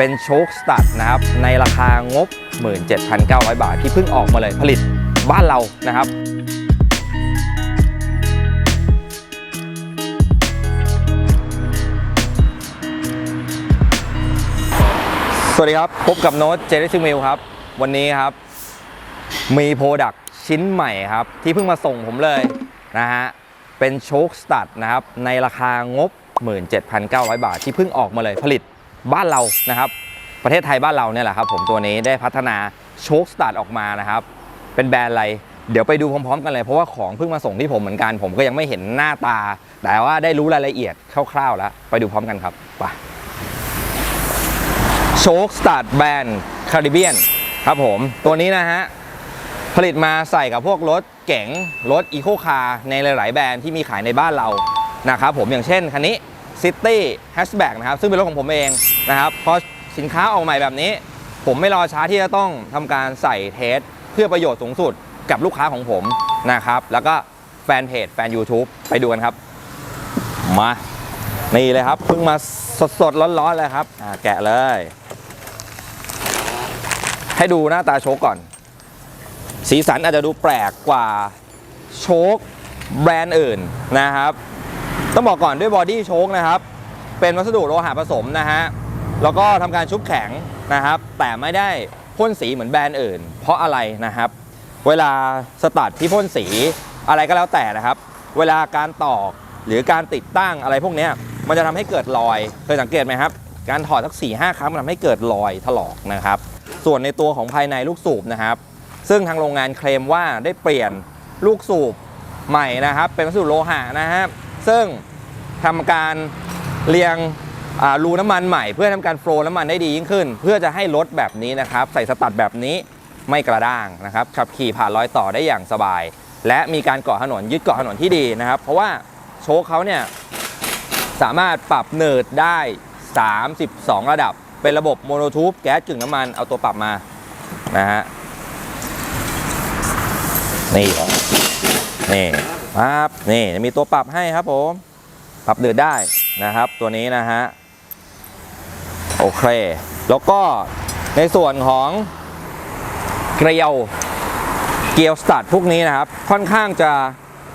เป็นโชคสตัดนะครับ ในราคางบ 17,900 บาทที่เพิ่งออกมาเลยผลิตบ้านเรานะครับสวัสดีครับ พบกับโน้ตเจเนซิมิลครับ วันนี้ครับ มีโปรดักชิ้นใหม่ครับ ที่เพิ่งมาส่งผมเลยนะฮะ เป็นโชคสตัดนะครับ ในราคางบ 17,900 บาทที่เพิ่งออกมาเลยผลิต บ้านเรานะครับ ประเทศไทยบ้านเราเนี่ยแหละครับ ผมตัวนี้ได้พัฒนาโชคสตัดออกมานะครับ เป็นแบรนด์อะไร เดี๋ยวไปดูพร้อมๆ กันเลย เพราะว่าของเพิ่งมาส่งที่ผมเหมือนกัน ผมก็ยังไม่เห็นหน้าตา แต่ว่าได้รู้รายละเอียดคร่าวๆแล้ว ไปดูพร้อมกันครับไปโชคสตาร์ทแบรนด์คาริเบียนครับผม ตัวนี้นะฮะผลิตมาใส่กับพวกรถเก๋งรถอีโคคาร์ในหลาย ๆ แบรนด์ที่มีขายในบ้านเรานะครับผมอย่างเช่นคันนี้ City Hatchback นะครับ ซึ่งเป็นรถของผมเองนะครับพอสินค้าออกใหม่แบบนี้ ผมไม่รอช้าที่จะต้องทำการใส่เทสเพื่อประโยชน์สูงสุดกับลูกค้าของผมนะครับ แล้วก็แฟนเพจแฟน YouTube ไปดูกันครับ มา นี่เลยครับ เพิ่งมาสดๆร้อนๆเลยครับแกะเลย ให้ดูหน้าตาโชคก่อน สีสันอาจจะดูแปลกกว่าโชคแบรนด์อื่นนะครับ ต้องบอกก่อนด้วยบอดี้โชคนะครับ เป็นวัสดุโลหะผสมนะฮะ แล้วก็ทำการชุบแข็งนะครับ แต่ไม่ได้พ่นสีเหมือนแบรนด์อื่น เพราะอะไรนะครับ เวลาสตัดที่พ่นสีอะไรก็แล้วแต่นะครับ เวลาการตอกหรือการติดตั้งอะไรพวกนี้มันจะทำให้เกิดรอยเคยสังเกตไหมครับ การถอดสัก4ี่ห้าครั้งมันทำให้เกิดรอยถลอกนะครับ ส่วนในตัวของภายในลูกสูบนะครับ ซึ่งทางโรงงานเคลมว่าได้เปลี่ยนลูกสูบใหม่นะครับ เป็นวัสดุโลหะนะครับ ซึ่งทำการเรียงรูน้ำมันใหม่ เพื่อทำการโฟล์น้ำมันได้ดียิ่งขึ้น เพื่อจะให้รถแบบนี้นะครับ ใส่สตัดแบบนี้ไม่กระด้างนะครับขับขี่ผ่านรอยต่อได้อย่างสบาย และมีการเกาะถนนยึดเกาะถนนที่ดีนะครับ เพราะว่าโชคเขาเนี่ยสามารถปรับเนิร์ดได้ 32 ระดับ เป็นระบบโมโนทูบแก๊สกึ่งน้ำมันเอาตัวปรับมานะฮะนี่นี่ ปั๊บนี่มีตัวปรับให้ครับผม ปรับเดือดได้นะครับตัวนี้นะฮะ โอเค แล้วก็ในส่วนของเกลียวเกลียวสตัดพวกนี้นะครับ ค่อนข้างจะ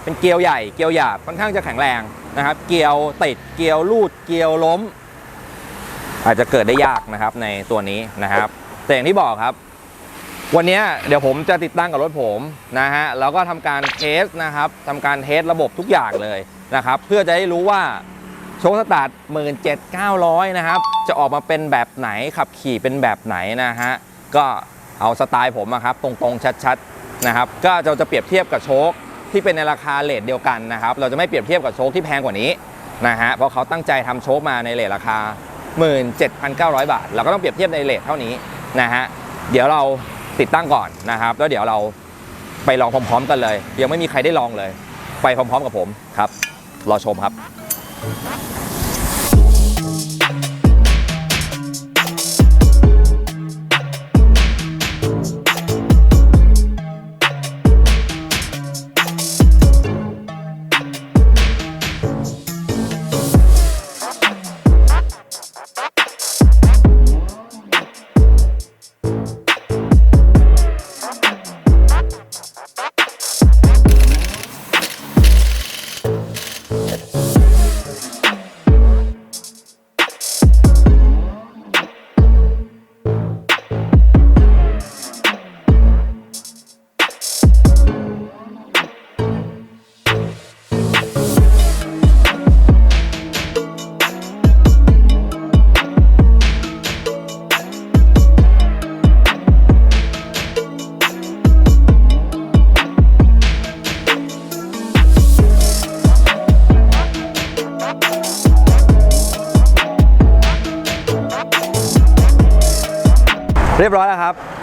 เป็นเกลียวใหญ่เกลียวหยาบค่อนข้างจะแข็งแรงนะครับ เกลียวติดเกลียวลูดเกลียวล้ม อาจจะเกิดได้ยากนะครับในตัวนี้นะครับ แต่อย่างที่บอกครับ วันนี้เดี๋ยวผมจะติดตั้งกับรถผมนะฮะแล้วก็ทำการเทสนะครับทำการเทสระบบทุกอย่างเลยนะครับ เพื่อจะได้รู้ว่าโชคสตาร์ท17,900นะครับ จะออกมาเป็นแบบไหนขับขี่เป็นแบบไหนนะฮะก็เอาสไตล์ผมอะครับตรงๆชัดๆนะครับ ก็เราจะเปรียบเทียบกับโชคที่เป็นในราคาเลทเดียวกันนะครับ เราจะไม่เปรียบเทียบกับโชคที่แพงกว่านี้นะฮะเพราะเขาตั้งใจทำโชคมาในเลทราคา 17,900 บาท เราก็ต้องเปรียบเทียบในเลทเท่านี้นะฮะเดี๋ยวเรา ติดตั้งก่อนนะครับแล้วเดี๋ยวเราไปลองพร้อม ๆ กันเลย ยังไม่มีใครได้ลองเลย ไปพร้อม ๆ กับผมครับ รอชมครับ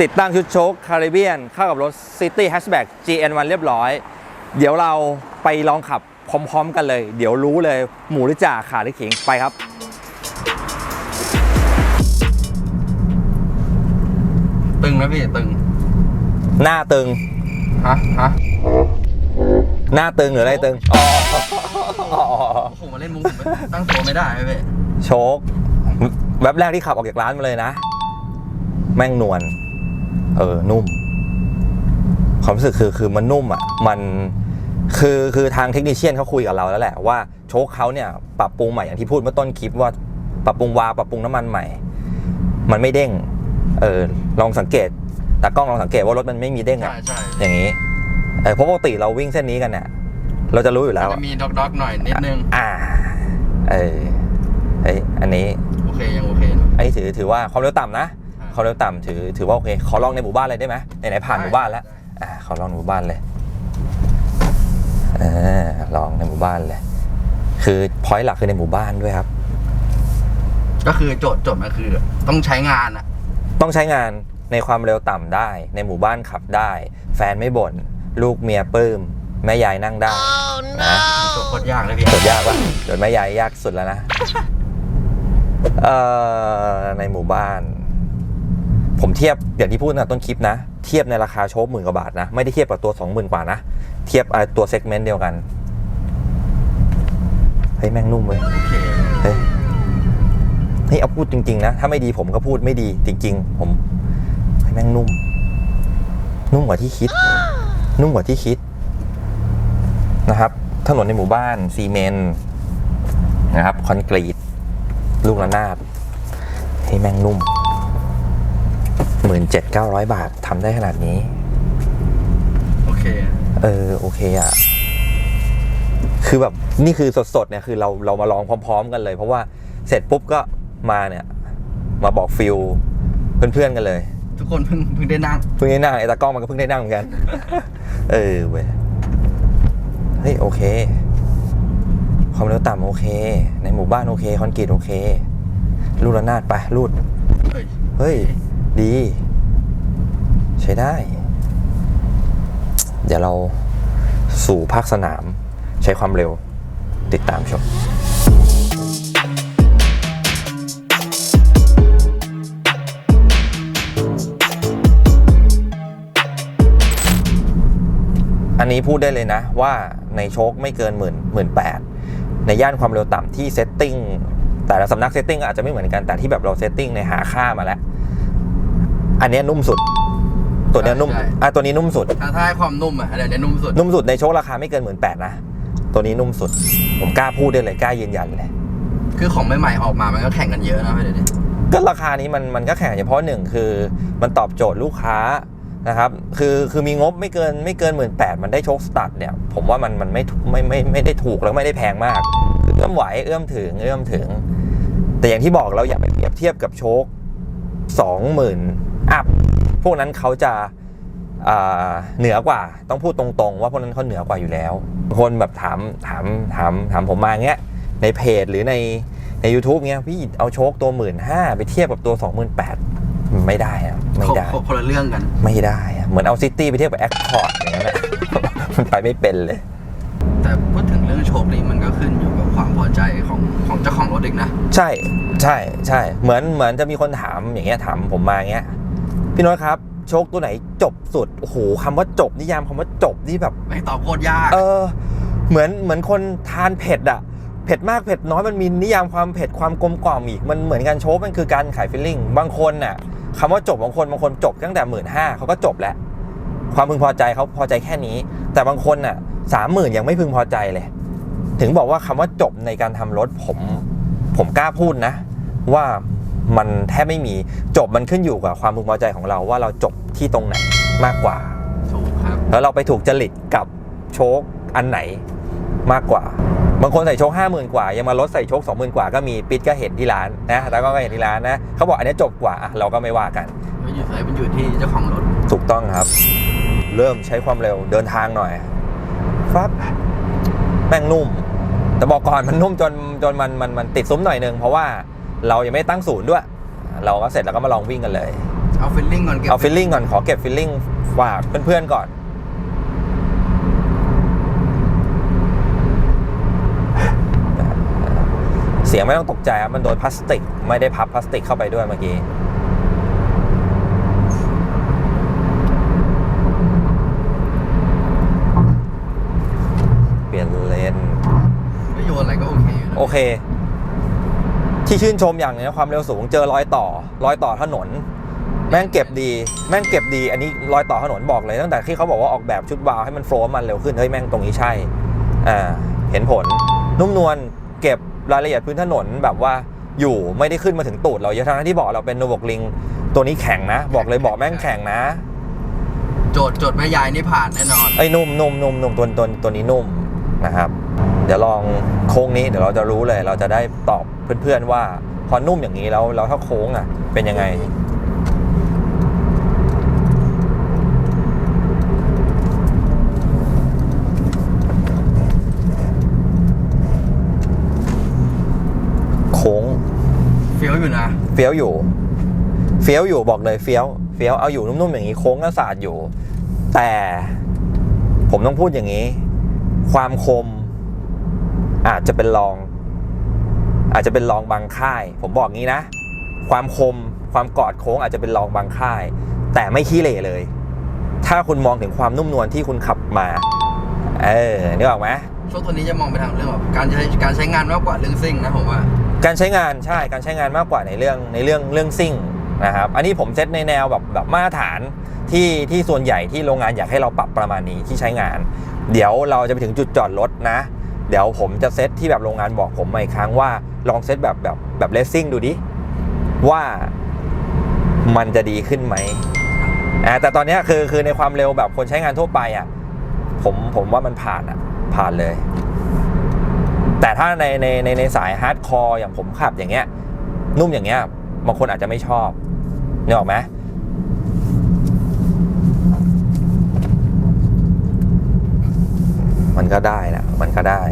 ติดตั้งชุดโชคคาริเบียนเข้ากับรถ City Hatchback GN1 เรียบร้อย เดี๋ยวเราไปลองขับพร้อมๆกันเลย เดี๋ยวรู้เลยหมูหรือจ่าขาหรือขิงไปครับตึงนะพี่ตึง หน้าตึง ฮะ ฮะ หน้าตึงหรืออะไรตึงอ๋ออ๋อโอ้โหมาเล่นมุกผมตั้งตัวไม่ได้พี่โชคแว็บแรกที่ขับออกจากร้านมาเลยนะ แม่งนวล เออนุ่ม ความรู้สึกคือคือมันนุ่มอะมันคือคือทางเทคนิชเชียนเขาคุยกับเราแล้วแหละว่าโชคเขาเนี่ยปรับปรุงใหม่อย่างที่พูดเมื่อต้นคลิปว่าปรับปรุงวาล์วปรับปรุงน้ำมันใหม่ มันไม่เด้ง เออลองสังเกตตากล้องลองสังเกตว่ารถมันไม่มีเด้งใช่อะใช่อย่างนี้เออเพราะปกติเราวิ่งเส้นนี้กันเนี่ยเราจะรู้อยู่แล้วจะมีด็อกด็อกๆหน่อยนิดนึงอ่าเออเอ้ยอันนี้โอเคยังโอเคเนอะอันนี้ถือถือว่าความเร็วต่ำนะ อ่าความเร็วต่ำถือถือว่าโอเคขอลองในหมู่บ้านเลยได้ไหมไหนๆผ่านหมู่บ้านแล้วได้อ่าขอลองในหมู่บ้านเลยเออลองในหมู่บ้านเลย คือพอยต์หลักคือในหมู่บ้านด้วยครับ ก็คือโจทย์โจทย์มันคือ ต้องใช้งานอะต้องใช้งานในความเร็วต่ำได้ ในหมู่บ้านขับได้ แฟนไม่บ่นลูกเมียปลื้มแม่ยายนั่งได้นะโจทย์โคตรยากเลยพี่จดยากปะจดแม่ยายยากสุดแล้วนะเอ่อในหมู่บ้าน ผมเทียบอย่างที่พูดนะต้นคลิปนะ เทียบในราคาโชคหมื่นกว่าบาทนะ ไม่ได้เทียบกับตัวสองหมื่นกว่านะ เทียบตัวเซกเมนต์เดียวกันเฮ้ยแม่งนุ่มเว้ยเฮ้ยเฮ้ยเอาพูดจริง ๆ นะ ถ้าไม่ดีผมก็พูดไม่ดี จริง ๆ ผมเฮ้ยแม่งนุ่ม นุ่มกว่าที่คิด นุ่มกว่าที่คิดนะครับ ถนนในหมู่บ้านซีเมนต์นะครับคอนกรีต ลูกระนาดเฮ้ยแม่งนุ่ม หมื่นเจ็ดเก้าร้อยบาททำได้ขนาดนี้ โอเค เออ โอเคอะ คือแบบนี่คือสดๆเนี่ยคือเราเรามาลองพร้อม ๆ กันเลย เพราะว่าเสร็จปุ๊บก็มาเนี่ย มาบอกฟิลเพื่อนๆกันเลย ทุกคนเพิ่งเพิ่งได้นั่งเพิ่งได้นั่งไอ้ตากล้องมันก็เพิ่งได้นั่งเหมือนกัน เออเว้ยเฮ้ยโอเคความเร็วต่ำโอเค ในหมู่บ้านโอเคคอนกรีตโอเค ลูดระนาดไปลูด เฮ้ยเฮ้ย ดี ใช้ได้ เดี๋ยวเราสู่ภาคสนาม ใช้ความเร็วติดตามชมอันนี้พูดได้เลยนะว่าในโชคไม่เกินหมื่นหมื่นแปดในย่านความเร็วต่ำที่เซตติ้งแต่ละสำนักเซตติ้งอาจจะไม่เหมือนกันแต่ที่แบบเราเซตติ้งในหาค่ามาแล้ว อันเนี้ยนุ่มสุด ตัวเนี้ยนุ่มอะตัวนี้นุ่มสุด ถ้าถ้าให้ความนุ่มอะอันเนี้ยนุ่มสุด นุ่มสุดในโชคราคาไม่เกินหมื่นแปดนะ ตัวนี้นุ่มสุด ผมกล้าพูดได้เลยกล้ายืนยันเลย คือของใหม่ๆออกมามันก็แข่งกันเยอะนะพี่เดี๋ยวนี้ก็ราคานี้มันมันก็แข่งเฉพาะหนึ่งคือมันตอบโจทย์ลูกค้านะครับคือคือมีงบไม่เกินไม่เกินหมื่นแปดมันได้โชคสตัดเนี่ยผมว่ามันมันไม่ไม่ไม่ไม่ได้ถูกแล้วไม่ได้แพงมากคือเอื้อมไหวเอื้อมถึงเอื้อมถึง แต่อย่างที่บอกเราอย่าไปเปรียบเทียบกับโชคสองหมื่นอั พพวกนั้นเขาจะอ่าเหนือกว่าต้องพูดตรงๆ ว่าพวกนั้นเขาเหนือกว่าอยู่แล้วบางคนแบบถามถามถามถามผมมาเงี้ยในเพจหรือในใน YouTube เงี้ยพี่เอาโชคตัวหมื่นห้าไปเทียบกับตัวสองหมื่นแปดไม่ได้อะไม่ได้คนคนละเรื่องกัน ไม่ได้อะเหมือนเอาซิตี้ไปเทียบกับแอคคอร์ดอย่างนั้นอะมันไปไม่เป็นเลย แต่พูดถึงเรื่องโชคนี่มันก็ขึ้นอยู่กับความพอใจของของเจ้าของรถอีกนะ ใช่ใช่ใช่เหมือนเหมือนจะมีคนถามอย่างเงี้ยถามผมมาอย่างเงี้ย พี่โน้ตครับ โชคตัวไหนจบสุดโอ้โหคำว่าจบนิยามคำว่าจบนี่แบบไม่ตอบโคตรยาก เออ เหมือนเหมือนคนทานเผ็ดอะเผ็ดมากเผ็ดน้อยมันมีนิยามความเผ็ดความกลมกล่อมอีกมันเหมือนกันโชคมันคือการขายฟิลลิ่งบางคนน่ะคำว่าจบบางคนบางคนจบตั้งแต่หมื่นห้าเขาก็จบแล้ว ความพึงพอใจเขาพอใจแค่นี้ แต่บางคนน่ะสามหมื่นยังไม่พึงพอใจเลย ถึงบอกว่าคำว่าจบในการทำรถผม ผมกล้าพูดนะ ว่า มันแทบไม่มีจบมันขึ้นอยู่กับความพึงพอใจของเราว่าเราจบที่ตรงไหนมากกว่า ถูกครับ แล้วเราไปถูกจริตกับโชคอันไหนมากกว่า บางคนใส่โชคห้าหมื่นกว่า ยังมาลดใส่โชคสองหมื่นกว่าก็มีปิดก็เห็นที่ร้านนะแล้วก็เห็นที่ร้านนะเขาบอกอันนี้จบกว่าอะเราก็ไม่ว่ากันมันอยู่ไหนมันอยู่ที่เจ้าของรถถูกต้องครับ เริ่มใช้ความเร็วเดินทางหน่อยฟับแม่งนุ่มแต่บอกก่อนมันนุ่มจนจนมันมันมันติดซุ้มหน่อยนึงเพราะว่า เรายังไม่ตั้งศูนย์ด้วย เราก็เสร็จแล้วก็มาลองวิ่งกันเลย เอาฟิลลิ่งก่อนเก็บเอาฟิลลิ่งก่อนขอเก็บฟิลลิ่งฝากเพื่อนๆก่อน เสียงไม่ต้องตกใจครับมันโดนพลาสติก ไม่ได้พับพลาสติกเข้าไปด้วยเมื่อกี้เปลี่ยนเลนไม่โยนอะไรก็โอเคอยู่นะโอเค ทที่ชื่นชมอย่างหนึงนะความเร็วสูงเจอรอยต่อรอยต่อถนน แม่งเก็บดี แม่งเก็บดี อันนี้รอยต่อถนนบอกเลยตั้งแต่ที่เขาบอกว่าออกแบบชุดวาล์วให้มันโฟล์มันเร็วขึ้นเฮ้ยแม่งตรงนี้ใช่อ่าเห็นผล นุ่มนวลเก็บรายละเอียดพื้นถนนแบบว่าอยู่ไม่ได้ขึ้นมาถึงตูดเราเยอะทั้งที่บอกเราเป็นโนบกลิงตัวนี้แข็งนะ บอกเลยบอกแม่งแข็งนะ โจทย์โจทย์แม่ยายนี่ผ่านแน่นอนไอ้ยนุ่มนุ่มนุ่มนุ่มตัวตัวตัวนี้นุ่มนะครับเดี๋ยวลองโค้งนี้เดี๋ยวเราจะรู้เลย เราจะได้ตอบเพื่อนๆว่า พอนุ่มอย่างนี้แล้วแล้วถ้าโค้งอะ เป็นยังไง โค้งเฟี้ยวอยู่นะเฟี้ยวอยู่ เฟี้ยวอยู่บอกเลยเฟี้ยวเฟี้ยวเอาอยู่นุ่มๆอย่างนี้โค้งก็สาดอยู่ แต่ผมต้องพูดอย่างนี้ ความคม อาจจะเป็นรอง อาจจะเป็นรองบางค่าย ผมบอกงี้นะ ความคมความกอดโค้งอาจจะเป็นรองบางค่าย แต่ไม่ขี้เหร่เลย ถ้าคุณมองถึงความนุ่มนวลที่คุณขับมา เออนึกออกไหมช่วงตัวนี้จะมองไปทางเรื่องแบบการใช้การใช้งานมากกว่าเรื่องซิ่งนะผมว่า การใช้งานใช่การใช้งานมากกว่าในเรื่องในเรื่องเรื่องซิ่งนะครับ อันนี้ผมเซตในแนวแบบแบบมาตรฐานที่ที่ส่วนใหญ่ที่โรงงานอยากให้เราปรับประมาณนี้ที่ใช้งาน เดี๋ยวเราจะไปถึงจุดจอดรถนะ เดี๋ยวผมจะเซตที่แบบโรงงานบอกผมมาอีกครั้งว่าลองเซตแบบแบบแบบเลสซิ่งดูดิ ว่ามันจะดีขึ้นไหมอ่าแต่ตอนนี้คือคือในความเร็วแบบคนใช้งานทั่วไปอะผมผมว่ามันผ่านอะผ่านเลย แต่ถ้าในในในในสายฮาร์ดคอร์อย่างผมขับอย่างเงี้ย นุ่มอย่างเงี้ยบางคนอาจจะไม่ชอบนึกออกไหม มันก็ได้นะมันก็ได้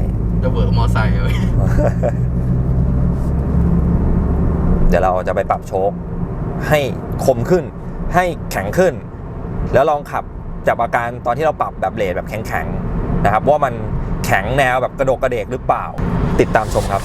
จะเวิร์กมอไซค์เลยเดี๋ยวเราจะไปปรับโชคให้คมขึ้น ให้แข็งขึ้น แล้วลองขับจับอาการตอนที่เราปรับแบบเลดแบบแข็งๆนะครับ ว่ามันแข็งแนวแบบกระโดกกระเดกหรือเปล่า ติดตามชมครับ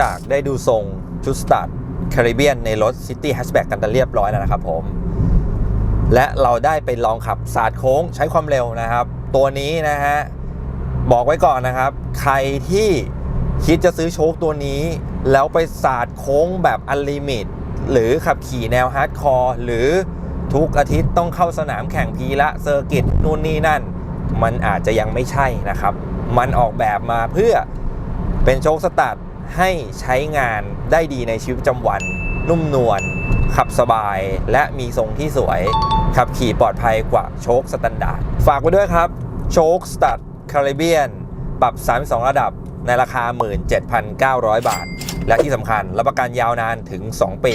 จากได้ดูทรงชุดสตาร์ทแคริเบียนในรถ City Hatchback กันเรียบร้อยแล้วนะครับผม และเราได้ไปลองขับสาดโค้งใช้ความเร็วนะครับ ตัวนี้นะฮะ บอกไว้ก่อนนะครับ ใครที่คิดจะซื้อโชคตัวนี้ แล้วไปสาดโค้งแบบอันลิมิต หรือขับขี่แนวฮาร์ดคอร์หรือทุกอาทิตย์ต้องเข้าสนามแข่งพีละเซอร์กิตนู่นนี่นั่น มันอาจจะยังไม่ใช่นะครับ มันออกแบบมาเพื่อเป็นโชคสตาร์ท ให้ใช้งานได้ดีในชีวิตประจำวัน นุ่มนวลขับสบาย และมีทรงที่สวย ขับขี่ปลอดภัยกว่าโชคสแตนดาร์ดฝากไว้ด้วยครับ โชคสตาร์ทคาริเบียน ปรับ 32 ระดับในราคา 17,900 บาท และที่สำคัญรับประกันยาวนานถึง 2 ปี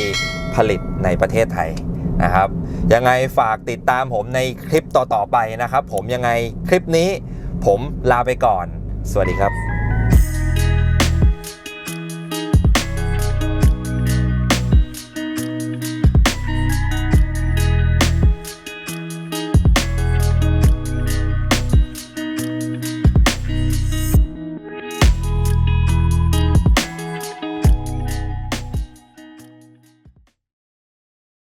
ผลิตในประเทศไทยนะครับ ยังไงฝากติดตามผมในคลิปต่อ ๆ ไปนะครับ ผมยังไงคลิปนี้ผมลาไปก่อน สวัสดีครับ